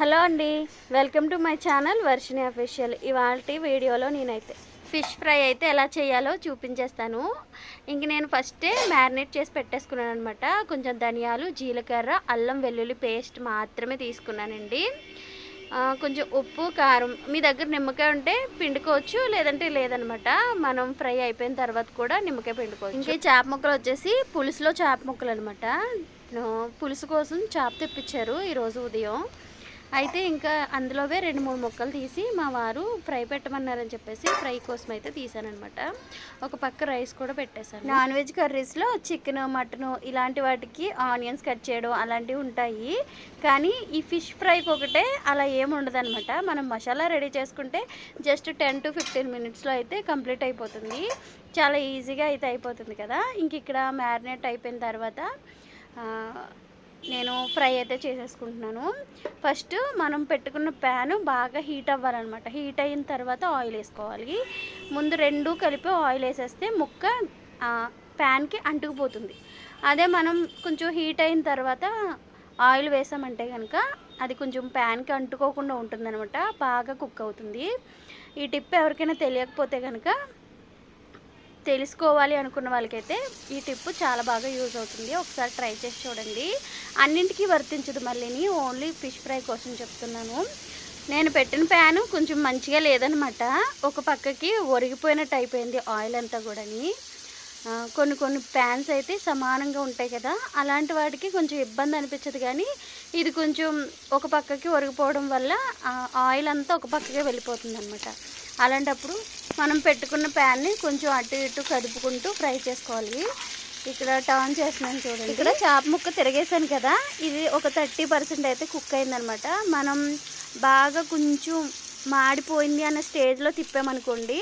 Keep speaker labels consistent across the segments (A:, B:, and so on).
A: Hello అండి welcome to my channel Varshini official. ఇవాళ వీడియోలో నేనైతే ఫిష్ ఫ్రై అయితే ఎలా చేయాలో చూపించేస్తాను. ఇంక నేను ఫస్టే మ్యారినేట్ చేసి పెట్టేసుకున్నాను అనమాట కొంచెం ధనియాలు జీలకర్ర అల్లం వెల్లుల్లి పేస్ట్ మాత్రమే తీసుకున్నానండి. కొంచెం ఉప్పు కారం. మీ దగ్గర నిమ్మకాయ ఉంటే పిండుకోవచ్చు లేదంటే లేదనమాట మనం ఫ్రై అయిపోయిన తర్వాత కూడా నిమ్మకాయ పిండుకోవచ్చు. ఇంకే చేప ముక్కలు వచ్చేసి పులుసులో చేప ముక్కలు అనమాట పులుసు కోసం చేప తెప్పించారు ఈరోజు ఉదయం. అయితే ఇంకా అందులోవే రెండు మూడు ముక్కలు తీసి మా వారు ఫ్రై పెట్టమన్నారని చెప్పేసి ఫ్రై కోసం అయితే తీసానమాట ఒక పక్క రైస్ కూడా పెట్టేశాను. నాన్ వెజ్ కర్రీస్లో చికెన్ మటన్ ఇలాంటి వాటికి ఆనియన్స్ కట్ చేయడం అలాంటివి ఉంటాయి. కానీ ఈ ఫిష్ ఫ్రైకి ఒకటే అలా ఏమి ఉండదనమాట మనం మసాలా రెడీ చేసుకుంటే జస్ట్ టెన్ టు ఫిఫ్టీన్ మినిట్స్లో అయితే కంప్లీట్ అయిపోతుంది. చాలా ఈజీగా అయితే అయిపోతుంది కదా. ఇంక ఇక్కడ మ్యారినేట్ అయిపోయిన తర్వాత నేను ఫ్రై అయితే చేసేసుకుంటున్నాను. ఫస్ట్ మనం పెట్టుకున్న ప్యాను బాగా హీట్ అవ్వాలన్నమాట. హీట్ అయిన తర్వాత ఆయిల్ వేసుకోవాలి. ముందు రెండు కలిపి ఆయిల్ వేసేస్తే ముక్క ప్యాన్కి అంటుకుపోతుంది. అదే మనం కొంచెం హీట్ అయిన తర్వాత ఆయిల్ వేసామంటే కనుక అది కొంచెం ప్యాన్కి అంటుకోకుండా ఉంటుందన్నమాట. బాగా కుక్ అవుతుంది. ఈ టిప్ ఎవరికైనా తెలియకపోతే కనుక తెలుసుకోవాలి అనుకున్న వాళ్ళకైతే ఈ టిప్ చాలా బాగా యూజ్ అవుతుంది. ఒకసారి ట్రై చేసి చూడండి. అన్నింటికీ వర్తించదు మళ్ళీని. ఓన్లీ ఫిష్ ఫ్రై కోసం చెప్తున్నాను. నేను పెట్టిన ప్యాన్ కొంచెం మంచిగా లేదనమాట. ఒక పక్కకి ఒరిగిపోయినట్టు అయిపోయింది ఆయిల్ అంతా కూడాని. కొన్ని కొన్ని ప్యాన్స్ అయితే సమానంగా ఉంటాయి కదా. అలాంటి వాటికి కొంచెం ఇబ్బంది అనిపించదు కానీ ఇది కొంచెం ఒక పక్కకి ఒరిగిపోవడం వల్ల ఆయిల్ అంతా ఒక పక్కకే వెళ్ళిపోతుంది అనమాట అలాంటప్పుడు మనం పెట్టుకున్న ప్యాన్ని కొంచెం అటు ఇటు కదుపుకుంటూ ఫ్రై చేసుకోవాలి. ఇక్కడ టర్న్ చేస్తున్నాను చూడండి. ఇక్కడ చేప ముక్క తిరిగేసాను కదా. ఇది ఒక థర్టీ పర్సెంట్ అయితే కుక్ అయిందనమాట మనం బాగా కొంచెం మాడిపోయింది అనే స్టేజ్లో తిప్పామనుకోండి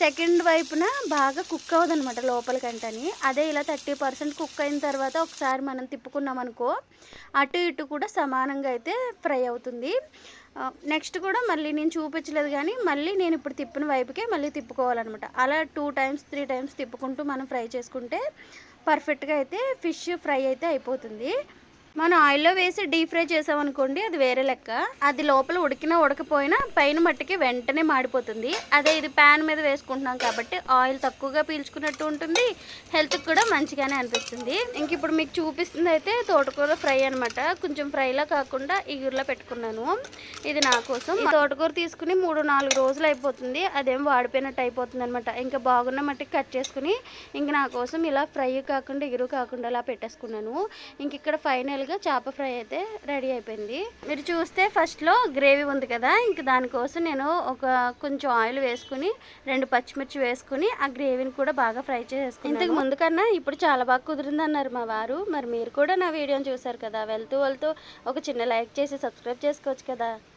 A: సెకండ్ వైపున బాగా కుక్ అవ్వదనమాట లోపలికంటని. అదే ఇలా థర్టీ పర్సెంట్ కుక్ అయిన తర్వాత ఒకసారి మనం తిప్పుకున్నాం అనుకో అటు ఇటు కూడా సమానంగా అయితే ఫ్రై అవుతుంది. నెక్స్ట్ కూడా మళ్ళీ నేను చూపించలేదు కానీ మళ్ళీ నేను ఇప్పుడు తిప్పిన వైపుకే మళ్ళీ తిప్పుకోవాలన్నమాట. అలా టూ టైమ్స్ త్రీ టైమ్స్ తిప్పుకుంటూ మనం ఫ్రై చేసుకుంటే పర్ఫెక్ట్గా అయితే ఫిష్ ఫ్రై అయితే అయిపోతుంది. మనం ఆయిల్లో వేసి డీప్ ఫ్రై చేసామనుకోండి అది వేరే లెక్క. అది లోపల ఉడికినా ఉడకపోయినా పైన మట్టికి వెంటనే మాడిపోతుంది. అదే ఇది ప్యాన్ మీద వేసుకుంటున్నాం కాబట్టి ఆయిల్ తక్కువగా పీల్చుకున్నట్టు ఉంటుంది. హెల్త్కి కూడా మంచిగానే అనిపిస్తుంది. ఇంక ఇప్పుడు మీకు చూపిస్తుంది అయితే తోటకూర ఫ్రై అనమాట కొంచెం ఫ్రైలా కాకుండా ఇగురులో పెట్టుకున్నాను. ఇది నా కోసం. తోటకూర తీసుకుని మూడు నాలుగు రోజులు అయిపోతుంది. అదేం వాడిపోయినట్టు అయిపోతుంది అనమాట ఇంకా బాగున్న మట్టికి కట్ చేసుకుని ఇంక నా కోసం ఇలా ఫ్రై కాకుండా ఇగురు కాకుండా అలా పెట్టేసుకున్నాను. ఇంక ఇక్కడ ఫైనల్ సింపుల్గా చేప ఫ్రై అయితే రెడీ అయిపోయింది. మీరు చూస్తే ఫస్ట్లో గ్రేవీ ఉంది కదా ఇంక దానికోసం నేను ఒక కొంచెం ఆయిల్ వేసుకుని రెండు పచ్చిమిర్చి వేసుకుని ఆ గ్రేవీని కూడా బాగా ఫ్రై చేసేసుకుని ఇంతకు ముందు కన్నా ఇప్పుడు చాలా బాగా కుదిరింది అన్నారు మా వారు. మరి మీరు కూడా నా వీడియోని చూసారు కదా వెళ్తూ వెళ్తూ ఒక చిన్న లైక్ చేసి సబ్స్క్రైబ్ చేసుకోవచ్చు కదా.